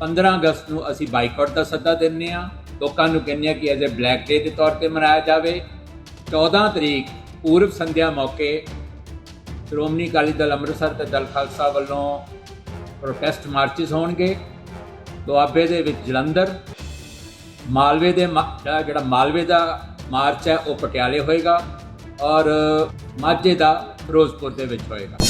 15 ਅਗਸਤ ਨੂੰ ਅਸੀਂ ਬਾਈਕਾਟ ਦਾ ਸੱਦਾ ਦਿੰਨੇ ਆ ਲੋਕਾਂ ਨੂੰ ਕਹਿੰਦੇ ਆ ਕਿ ਐਜ਼ ਅ ਬਲੈਕ ਡੇ ਦੇ ਤੌਰ ਤੇ ਮਨਾਇਆ ਜਾਵੇ। 14 ਤਰੀਕ, ਪੂਰਵ ਸੰਧਿਆ ਮੌਕੇ, ਸ਼੍ਰੋਮਣੀ ਅਕਾਲੀ ਦਲ ਅੰਮ੍ਰਿਤਸਰ ਤੇ ਦਲ ਖਾਲਸਾ ਵੱਲੋਂ ਪ੍ਰੋਟੈਸਟ ਮਾਰਚਸ ਹੋਣਗੇ। ਦੁਆਬੇ ਦੇ ਵਿੱਚ ਜਲੰਧਰ, ਮਾਲਵੇ ਦੇ ਮਾ- ਜਿਹੜਾ ਮਾਲਵੇ ਦਾ ਮਾਰਚ ਹੈ, ਉਹ ਪਟਿਆਲੇ ਹੋਏਗਾ ਔਰ ਮਾਝੇ ਦਾ ਫਿਰੋਜ਼ਪੁਰ ਦੇ ਵਿੱਚ ਹੋਏਗਾ।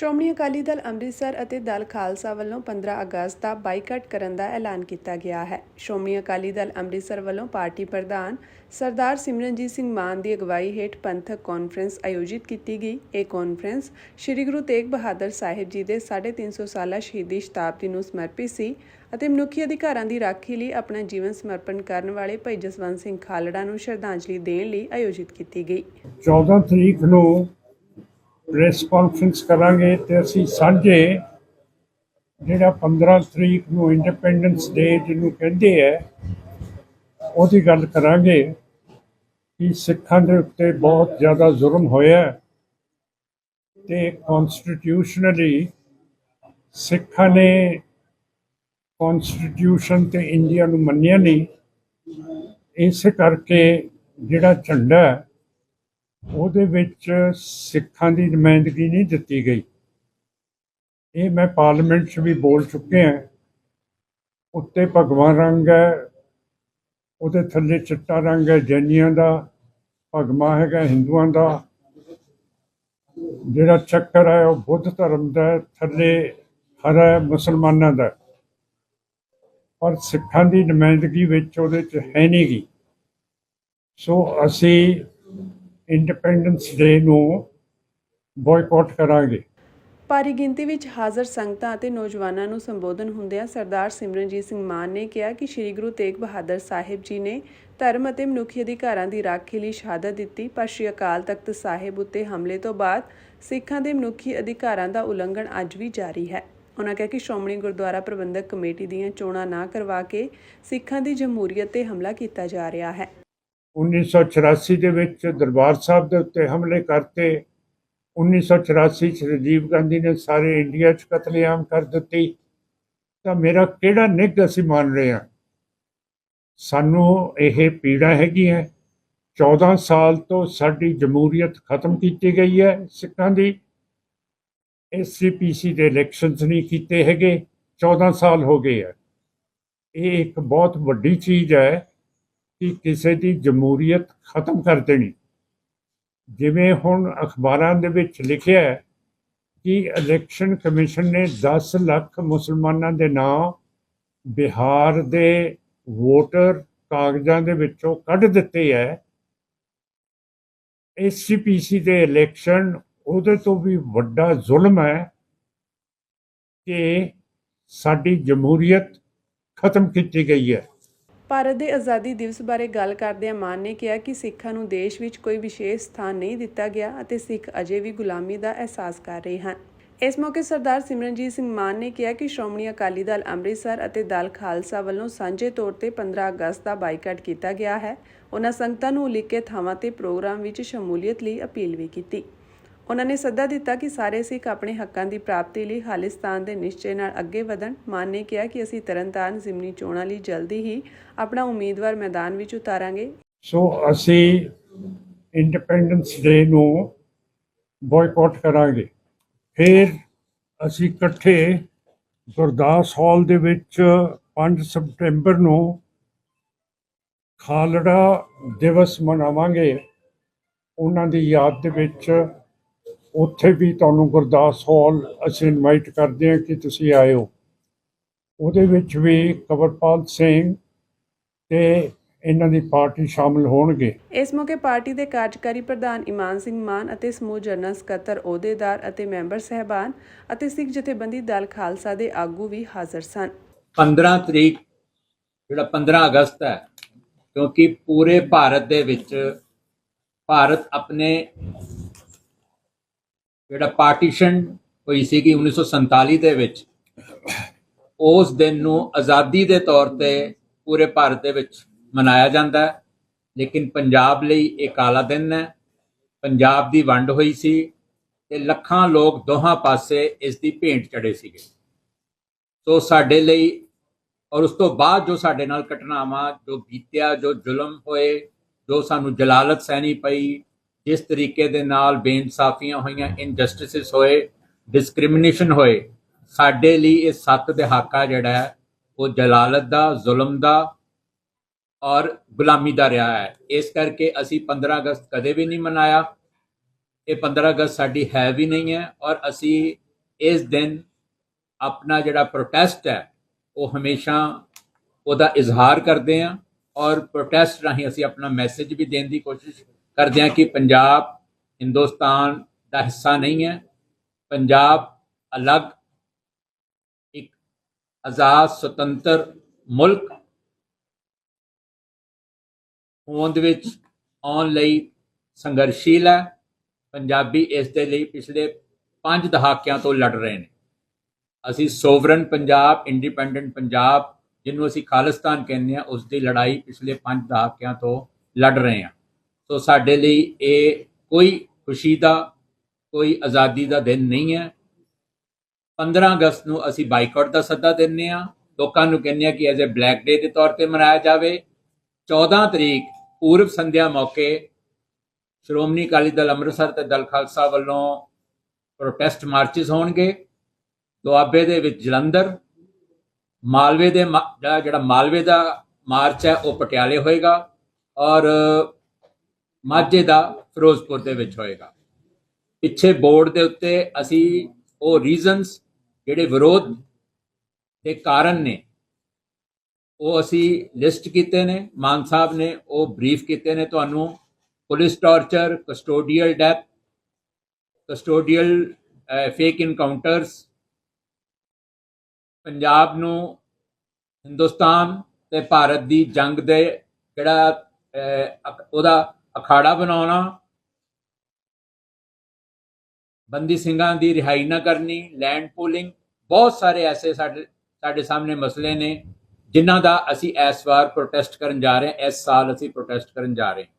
ਸ਼੍ਰੋਮਣੀ ਅਕਾਲੀ ਦਲ ਅੰਮ੍ਰਿਤਸਰ ਅਤੇ ਦਲ ਖਾਲਸਾ ਵੱਲੋਂ 15 ਅਗਸਤ ਦਾ ਬਾਈਕਾਟ ਕਰਨ ਦਾ ਐਲਾਨ ਕੀਤਾ ਗਿਆ ਹੈ। ਸ਼੍ਰੋਮਣੀ ਅਕਾਲੀ ਦਲ ਅੰਮ੍ਰਿਤਸਰ ਵੱਲੋਂ ਪਾਰਟੀ ਪ੍ਰਧਾਨ ਸਰਦਾਰ ਸਿਮਰਨਜੀਤ ਸਿੰਘ ਮਾਨ ਦੀ ਅਗਵਾਈ ਹੇਠ ਪੰਥਕ ਕਾਨਫਰੰਸ ਆਯੋਜਿਤ ਕੀਤੀ ਗਈ। ਇਹ ਕਾਨਫਰੰਸ ਸ੍ਰੀ ਗੁਰੂ ਤੇਗ ਬਹਾਦਰ ਸਾਹਿਬ ਜੀ ਦੇ 350 ਸਾਲਾ ਸ਼ਹੀਦੀ ਸ਼ਤਾਬਦੀ ਨੂੰ ਸਮਰਪਿਤ ਸੀ ਅਤੇ ਮਨੁੱਖੀ ਅਧਿਕਾਰਾਂ ਦੀ ਰਾਖੀ ਲਈ ਆਪਣਾ ਜੀਵਨ ਸਮਰਪਣ ਕਰਨ ਵਾਲੇ ਭਾਈ ਜਸਵੰਤ ਸਿੰਘ ਖਾਲੜਾ ਨੂੰ ਸ਼ਰਧਾਂਜਲੀ ਦੇਣ ਲਈ ਆਯੋਜਿਤ ਕੀਤੀ ਗਈ। 14 ਤਰੀਕ ਨੂੰ ਪ੍ਰੈਸ ਕਾਨਫਰੰਸ ਕਰਾਂਗੇ ਤੇ ਅਸੀਂ ਸਾਂਝੇ ਜਿਹੜਾ 15 ਤਰੀਕ ਨੂੰ ਇੰਡੀਪੈਂਡੈਂਸ ਡੇ ਜਿਹਨੂੰ ਕਹਿੰਦੇ ਆ, ਉਹਦੀ ਗੱਲ ਕਰਾਂਗੇ ਕਿ ਸਿੱਖਾਂ ਦੇ ਉੱਤੇ ਬਹੁਤ ਜ਼ਿਆਦਾ ਜ਼ੁਲਮ ਹੋਇਆ ਹੈ ਤੇ ਕਨਸਟੀਟਿਊਸ਼ਨਲੀ ਸਿੱਖਾਂ ਨੇ ਕਨਸਟੀਟਿਊਸ਼ਨ ਤੇ ਇੰਡੀਆ ਨੂੰ ਮੰਨਿਆ ਨਹੀਂ, ਇਸ ਕਰਕੇ ਜਿਹੜਾ ਝੰਡਾ ਉਹਦੇ ਵਿੱਚ ਸਿੱਖਾਂ ਦੀ ਨੁਮਾਇੰਦਗੀ ਨਹੀਂ ਦਿੱਤੀ ਗਈ। ਇਹ ਮੈਂ ਪਾਰਲੀਮੈਂਟ 'ਚ ਵੀ ਬੋਲ ਚੁੱਕਿਆ ਉੱਤੇ ਭਗਵਾ ਰੰਗ ਹੈ, ਉਹਦੇ ਥੱਲੇ ਚਿੱਟਾ ਰੰਗ ਹੈ, ਜੈਨੀਆਂ ਦਾ ਭਗਵਾ ਹੈਗਾ, ਹਿੰਦੂਆਂ ਦਾ। ਜਿਹੜਾ ਚੱਕਰ ਹੈ, ਉਹ ਬੁੱਧ ਧਰਮ ਦਾ ਥੱਲੇ ਹਰਾ ਮੁਸਲਮਾਨਾਂ ਦਾ ਹੈ। ਪਰ ਸਿੱਖਾਂ ਦੀ ਨੁਮਾਇੰਦਗੀ ਵਿੱਚ ਉਹਦੇ 'ਚ ਹੈ ਨਹੀਂ ਗੀ। ਸੋ ਅਸੀਂ ਇੰਡੀਪੈਂਡੈਂਸ ਡੇ ਨੂੰ ਬਾਇਕਾਟ ਕਰਾਂਗੇ। ਭਾਰੀ ਗਿਣਤੀ ਵਿੱਚ ਹਾਜ਼ਰ ਸੰਗਤਾਂ ਅਤੇ ਨੌਜਵਾਨਾਂ ਨੂੰ ਸੰਬੋਧਨ ਹੁੰਦਿਆਂ ਸਰਦਾਰ ਸਿਮਰਨਜੀਤ ਸਿੰਘ ਮਾਨ ਨੇ ਕਿਹਾ ਕਿ ਸ੍ਰੀ ਗੁਰੂ ਤੇਗ ਬਹਾਦਰ ਸਾਹਿਬ ਜੀ ਨੇ ਧਰਮ ਅਤੇ ਮਨੁੱਖੀ ਅਧਿਕਾਰਾਂ ਦੀ ਰਾਖੀ ਲਈ ਸ਼ਹਾਦਤ ਦਿੱਤੀ। ਪਰ ਸ੍ਰੀ ਅਕਾਲ ਤਖਤ ਸਾਹਿਬ ਉੱਤੇ ਹਮਲੇ ਤੋਂ ਬਾਅਦ ਸਿੱਖਾਂ ਦੇ ਮਨੁੱਖੀ ਅਧਿਕਾਰਾਂ ਦਾ ਉਲੰਘਣ ਅੱਜ ਵੀ ਜਾਰੀ ਹੈ। ਉਨ੍ਹਾਂ ਕਿਹਾ ਕਿ ਸ਼੍ਰੋਮਣੀ ਗੁਰਦੁਆਰਾ ਪ੍ਰਬੰਧਕ ਕਮੇਟੀ ਦੀਆਂ ਚੋਣਾਂ ਨਾ ਕਰਵਾ ਕੇ ਸਿੱਖਾਂ ਦੀ ਜਮਹੂਰੀਅਤ ਤੇ ਹਮਲਾ ਕੀਤਾ ਜਾ ਰਿਹਾ ਹੈ। 1984 ਦੇ ਵਿੱਚ ਦਰਬਾਰ ਸਾਹਿਬ ਦੇ ਉੱਤੇ ਹਮਲੇ ਕਰਤੇ। 1984 ਚ ਰਾਜੀਵ ਗਾਂਧੀ ਨੇ ਸਾਰੇ ਇੰਡੀਆ 'ਚ ਕਤਲੇਆਮ ਕਰ ਦਿੱਤੀ। ਤਾਂ ਮੇਰਾ ਕਿਹੜਾ ਨਿੱਘ ਅਸੀਂ ਮੰਨ ਰਹੇ ਹਾਂ? ਸਾਨੂੰ ਇਹ ਪੀੜਾ ਹੈਗੀ ਹੈ 14 ਸਾਲ ਤੋਂ ਸਾਡੀ ਜਮਹੂਰੀਅਤ ਖਤਮ ਕੀਤੀ ਗਈ ਹੈ ਸਿੱਖਾਂ ਦੀ। ਐਸਸੀਪੀਸੀ ਦੇ ਇਲੈਕਸ਼ਨਸ ਨਹੀਂ ਕੀਤੇ ਹੈਗੇ। 14 ਸਾਲ ਹੋ ਗਏ ਹੈ ਇਹ ਇੱਕ ਬਹੁਤ ਵੱਡੀ ਚੀਜ਼ ਹੈ। ਕਿ ਕਿਸੇ ਦੀ ਜਮਹੂਰੀਅਤ ਖਤਮ ਕਰ ਦੇਣੀ। ਜਿਵੇਂ ਹੁਣ ਅਖਬਾਰਾਂ ਦੇ ਵਿੱਚ ਲਿਖਿਆ ਹੈ ਕਿ ਇਲੈਕਸ਼ਨ ਕਮਿਸ਼ਨ ਨੇ 10 ਲੱਖ ਮੁਸਲਮਾਨਾਂ ਦੇ ਨਾਂ ਬਿਹਾਰ ਦੇ ਵੋਟਰ ਕਾਗਜ਼ਾਂ ਦੇ ਵਿੱਚੋਂ ਕੱਢ ਦਿੱਤੇ ਹੈ। ਐਸਸੀਪੀਸੀ ਦੇ ਇਲੈਕਸ਼ਨ ਉਹਦੇ ਤੋਂ ਵੀ ਵੱਡਾ ਜ਼ੁਲਮ ਹੈ ਕਿ ਸਾਡੀ ਜਮਹੂਰੀਅਤ ਖਤਮ ਕੀਤੀ ਗਈ ਹੈ। ਭਾਰਤ ਦੇ ਆਜ਼ਾਦੀ ਦਿਵਸ ਬਾਰੇ ਗੱਲ ਕਰਦਿਆਂ ਮਾਨ ਨੇ ਕਿਹਾ ਕਿ ਸਿੱਖਾਂ ਨੂੰ ਦੇਸ਼ ਵਿੱਚ ਕੋਈ ਵਿਸ਼ੇਸ਼ ਸਥਾਨ ਨਹੀਂ ਦਿੱਤਾ ਗਿਆ ਅਤੇ ਸਿੱਖ ਅਜੇ ਵੀ ਗੁਲਾਮੀ ਦਾ ਅਹਿਸਾਸ ਕਰ ਰਹੇ ਹਨ। ਇਸ ਮੌਕੇ ਸਰਦਾਰ ਸਿਮਰਨਜੀਤ ਸਿੰਘ ਮਾਨ ਨੇ ਕਿਹਾ ਕਿ ਸ਼੍ਰੋਮਣੀ ਅਕਾਲੀ ਦਲ ਅੰਮ੍ਰਿਤਸਰ ਅਤੇ ਦਲ ਖਾਲਸਾ ਵੱਲੋਂ ਸਾਂਝੇ ਤੌਰ ਤੇ 15 ਅਗਸਤ ਦਾ ਬਾਈਕਾਟ ਕੀਤਾ ਗਿਆ ਹੈ। ਉਹਨਾਂ ਸੰਗਤਾਂ ਨੂੰ ਉਲੀਕੇ ਥਾਵਾਂ ਤੇ ਪ੍ਰੋਗਰਾਮ ਵਿੱਚ ਸ਼ਮੂਲੀਅਤ ਲਈ ਅਪੀਲ ਵੀ ਕੀਤੀ। ਉਹਨਾਂ ਨੇ ਸੱਦਾ ਦਿੱਤਾ ਕਿ ਸਾਰੇ ਸਿੱਖ ਆਪਣੇ ਹੱਕਾਂ ਦੀ ਪ੍ਰਾਪਤੀ ਲਈ ਖਾਲਿਸਤਾਨ ਦੇ ਨਿਸ਼ਚੇ ਨਾਲ ਅੱਗੇ ਵਧਣ। ਮਾਨ ਨੇ ਕਿਹਾ ਕਿ ਅਸੀਂ ਤਰਨਤਾਰਨ ਜ਼ਿਮਨੀ ਚੋਣਾਂ ਲਈ ਜਲਦੀ ਹੀ ਆਪਣਾ ਉਮੀਦਵਾਰ ਮੈਦਾਨ ਵਿੱਚ ਉਤਾਰਾਂਗੇ। ਸੋ ਅਸੀਂ ਇੰਡੀਪੈਂਡੈਂਸ ਡੇ ਨੂੰ ਬਾਇਕਾਟ ਕਰਾਂਗੇ। ਫਿਰ ਅਸੀਂ ਇਕੱਠੇ ਗੁਰਦਾਸ ਹਾਲ ਦੇ ਵਿੱਚ 5 ਸਪਟੈਂਬਰ ਨੂੰ ਖਾਲੜਾ ਦਿਵਸ ਮਨਾਵਾਂਗੇ। ਉਹਨਾਂ ਦੀ ਯਾਦ ਦੇ ਵਿੱਚ ਉੱਥੇ ਵੀ ਤੁਹਾਨੂੰ ਗੁਰਦਾਸ ਹਾਲ ਅਸੀਂ ਇਨਵਾਈਟ ਕਰਦੇ ਹਾਂ ਕਿ ਤੁਸੀਂ ਆਇਓ। ਉਹਦੇ ਵਿੱਚ ਵੀ ਕਵਰਪਾਲ ਸਿੰਘ ਤੇ ਇਹਨਾਂ ਦੀ ਪਾਰਟੀ ਸ਼ਾਮਲ ਹੋਣਗੇ। ਇਸ ਮੌਕੇ ਪਾਰਟੀ ਦੇ ਕਾਰਜਕਾਰੀ ਪ੍ਰਧਾਨ ਇਮਾਨ ਸਿੰਘ ਮਾਨ ਅਤੇ ਸਮੂਹ ਜਨਰਲ ਸਕੱਤਰ ਅਹੁਦੇਦਾਰ ਅਤੇ ਮੈਂਬਰ ਸਹਿਬਾਨ ਅਤੇ ਸਿੱਖ ਜਥੇਬੰਦੀ ਦਲ ਖਾਲਸਾ ਦੇ ਆਗੂ ਵੀ ਹਾਜ਼ਰ ਸਨ। 15 ਤਰੀਕ ਜਿਹੜਾ 15 ਅਗਸਤ ਹੈ ਕਿਉਂਕਿ ਪੂਰੇ ਭਾਰਤ ਦੇ ਵਿੱਚ ਭਾਰਤ ਆਪਣੇ ਜਿਹੜਾ ਪਾਰਟੀਸ਼ਨ ਹੋਈ ਸੀਗੀ 1947 ਦੇ ਵਿੱਚ, ਉਸ ਦਿਨ ਨੂੰ ਆਜ਼ਾਦੀ ਦੇ ਤੌਰ ਤੇ ਪੂਰੇ ਭਾਰਤ ਦੇ ਵਿੱਚ ਮਨਾਇਆ ਜਾਂਦਾ ਹੈ। ਲੇਕਿਨ ਪੰਜਾਬ ਲਈ ਇਹ ਕਾਲਾ ਦਿਨ ਹੈ। ਪੰਜਾਬ ਦੀ ਵੰਡ ਹੋਈ ਸੀ ਤੇ ਲੱਖਾਂ ਲੋਕ ਦੋਹਾਂ ਪਾਸੇ ਇਸ ਦੀ ਭੇਂਟ ਚੜੇ ਸੀਗੇ। ਸੋ ਸਾਡੇ ਲਈ ਔਰ ਉਸ ਤੋਂ ਬਾਅਦ ਜੋ ਸਾਡੇ ਨਾਲ ਘਟਨਾਵਾਂ, ਜੋ ਬੀਤਿਆ, ਜੋ ਜ਼ੁਲਮ ਹੋਏ, ਜੋ ਸਾਨੂੰ ਜਲਾਲਤ ਸਹਿਣੀ ਪਈ ਜਿਸ ਤਰੀਕੇ ਦੇ ਨਾਲ ਬੇਇਨਸਾਫੀਆਂ ਹੋਈਆਂ ਇਨਜਸਟਿਸਿਸ ਹੋਏ ਡਿਸਕ੍ਰਿਮੀਨੇਸ਼ਨ ਹੋਏ, ਸਾਡੇ ਲਈ ਇਹ ਸੱਤ ਦਹਾਕਾ ਜਿਹੜਾ ਹੈ, ਉਹ ਜਲਾਲਤ ਦਾ, ਜ਼ੁਲਮ ਦਾ ਔਰ ਗੁਲਾਮੀ ਦਾ ਰਿਹਾ ਹੈ। ਇਸ ਕਰਕੇ ਅਸੀਂ 15 ਅਗਸਤ ਕਦੇ ਵੀ ਨਹੀਂ ਮਨਾਇਆ। ਇਹ 15 ਅਗਸਤ ਸਾਡੀ ਹੈ ਵੀ ਨਹੀਂ ਹੈ ਔਰ ਅਸੀਂ ਇਸ ਦਿਨ ਆਪਣਾ ਜਿਹੜਾ ਪ੍ਰੋਟੈਸਟ ਹੈ, ਉਹ ਹਮੇਸ਼ਾ ਉਹਦਾ ਇਜ਼ਹਾਰ ਕਰਦੇ ਹਾਂ ਔਰ ਪ੍ਰੋਟੈਸਟ ਰਾਹੀਂ ਅਸੀਂ ਆਪਣਾ ਮੈਸੇਜ ਵੀ ਦੇਣ ਦੀ ਕੋਸ਼ਿਸ਼ ਕਰਦਿਆਂ ਕਿ ਪੰਜਾਬ, ਹਿੰਦੁਸਤਾਨ ਦਾ ਹਿੱਸਾ ਨਹੀਂ ਹੈ। ਪੰਜਾਬ ਅਲੱਗ, ਇੱਕ ਆਜ਼ਾਦ, ਸੁਤੰਤਰ ਮੁਲਕ ਹੋਂਦ ਵਿੱਚ ਆਉਣ ਲਈ ਸੰਘਰਸ਼ੀਲ ਹੈ। ਪੰਜਾਬੀ ਇਸ ਦੇ ਲਈ ਪਿਛਲੇ 5 ਦਹਾਕਿਆਂ ਤੋਂ ਲੜ ਰਹੇ ਨੇ। ਅਸੀਂ ਸੋਵਰਨ ਪੰਜਾਬ, ਇੰਡੀਪੈਂਡੈਂਟ ਪੰਜਾਬ, ਜਿਹਨੂੰ ਅਸੀਂ ਖਾਲਿਸਤਾਨ ਕਹਿੰਦੇ ਆ ਉਸ ਦੀ ਲੜਾਈ ਪਿਛਲੇ 5 ਦਹਾਕਿਆਂ ਤੋਂ ਲੜ ਰਹੇ ਹਾਂ। ਸੋ ਸਾਡੇ ਲਈ ਇਹ ਕੋਈ ਖੁਸ਼ੀ ਦਾ, ਕੋਈ ਆਜ਼ਾਦੀ ਦਾ ਦਿਨ ਨਹੀਂ ਹੈ। 15 ਅਗਸਤ ਨੂੰ ਅਸੀਂ ਬਾਈਕਾਟ ਦਾ ਸੱਦਾ ਦਿੰਨੇ ਆ ਲੋਕਾਂ ਨੂੰ ਕਹਿੰਦੇ ਆ ਕਿ ਐਜ਼ ਅ ਬਲੈਕ ਡੇ ਦੇ ਤੌਰ ਤੇ ਮਨਾਇਆ ਜਾਵੇ। 14 ਤਰੀਕ ਪੂਰਬ ਸੰਧਿਆ ਮੌਕੇ, ਸ਼੍ਰੋਮਣੀ ਅਕਾਲੀ ਦਲ ਅੰਮ੍ਰਿਤਸਰ ਤੇ ਦਲ ਖਾਲਸਾ ਵੱਲੋਂ ਪ੍ਰੋਟੈਸਟ ਮਾਰਚਸ ਹੋਣਗੇ। ਦੁਆਬੇ ਦੇ ਵਿੱਚ ਜਲੰਧਰ, ਮਾਲਵੇ ਦੇ ਮਾ- ਜਿਹੜਾ ਮਾਲਵੇ ਦਾ ਮਾਰਚ ਹੈ, ਉਹ ਪਟਿਆਲੇ ਹੋਏਗਾ। ਔਰ ਮਾਝੇ ਦਾ ਫਿਰੋਜ਼ਪੁਰ ਦੇ ਵਿੱਚ ਹੋਏਗਾ। ਪਿੱਛੇ ਬੋਰਡ ਦੇ ਉੱਤੇ ਅਸੀਂ ਉਹ ਰੀਜ਼ਨਸ ਜਿਹੜੇ ਵਿਰੋਧ ਦੇ ਕਾਰਨ ਨੇ, ਉਹ ਅਸੀਂ ਲਿਸਟ ਕੀਤੇ ਨੇ। ਮਾਨ ਸਾਹਿਬ ਨੇ ਉਹ ਬਰੀਫ ਕੀਤੇ ਨੇ ਤੁਹਾਨੂੰ। Police torture custodial death custodial fake encounters Punjab ਨੂੰ, ਹਿੰਦੁਸਤਾਨ ਤੇ ਭਾਰਤ ਦੀ ਜੰਗ ਦੇ ਜਿਹੜਾ ਉਹਦਾ ਅਖਾੜਾ ਬਣਾਉਣਾ, ਬੰਦੀ ਸਿੰਘਾਂ ਦੀ ਰਿਹਾਈ ਨਾ ਕਰਨੀ ਲੈਂਡ ਪੂਲਿੰਗ ਬਹੁਤ ਸਾਰੇ ਐਸੇ ਸਾਡੇ ਸਾਡੇ ਸਾਹਮਣੇ ਮਸਲੇ ਨੇ, ਜਿਨ੍ਹਾਂ ਦਾ ਅਸੀਂ ਇਸ ਵਾਰ ਪ੍ਰੋਟੈਸਟ ਕਰਨ ਜਾ ਰਹੇ ਹਾਂ, ਇਸ ਸਾਲ ਅਸੀਂ ਪ੍ਰੋਟੈਸਟ ਕਰਨ ਜਾ ਰਹੇ ਹਾਂ।